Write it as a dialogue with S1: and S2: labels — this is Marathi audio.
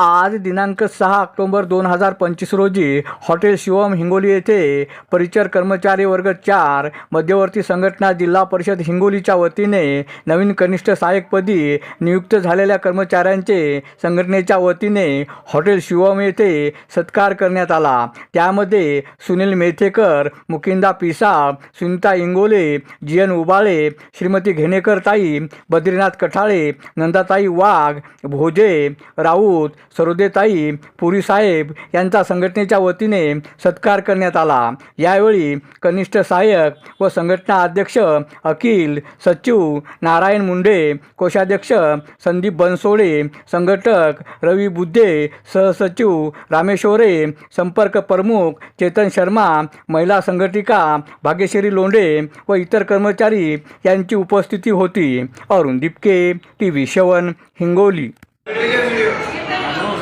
S1: आज दिनांक सहा ऑक्टोबर दोन हजार पंचवीस रोजी हॉटेल शिवम हिंगोली येथे परिचर कर्मचारी वर्ग चार मध्यवर्ती संघटना जिल्हा परिषद हिंगोलीच्या वतीने नवीन कनिष्ठ सहाय्यकपदी नियुक्त झालेल्या कर्मचाऱ्यांचे संघटनेच्या वतीने हॉटेल शिवम येथे सत्कार करण्यात आला. त्यामध्ये सुनील मेथेकर मुकिंदा पिसाळ सुनीता इंगोले जी एन उबाळे श्रीमती घेणेकर ताई बद्रीनाथ कठाळे नंदाताई वाघ भोजे राऊत सरोदेताई पुरी साहेब यांचा संघटनेच्या वतीने सत्कार करण्यात आला. यावेळी कनिष्ठ सहाय्यक व संघटना अध्यक्ष अखिल सचिव नारायण मुंडे कोषाध्यक्ष संदीप बनसोडे संघटक रवी बुद्धे सहसचिव रामेश्वरे संपर्क प्रमुख चेतन शर्मा महिला संघटिका भाग्यश्री लोंढे व इतर कर्मचारी यांची उपस्थिती होती. अरुण दिपके टी व्ही शवन हिंगोली.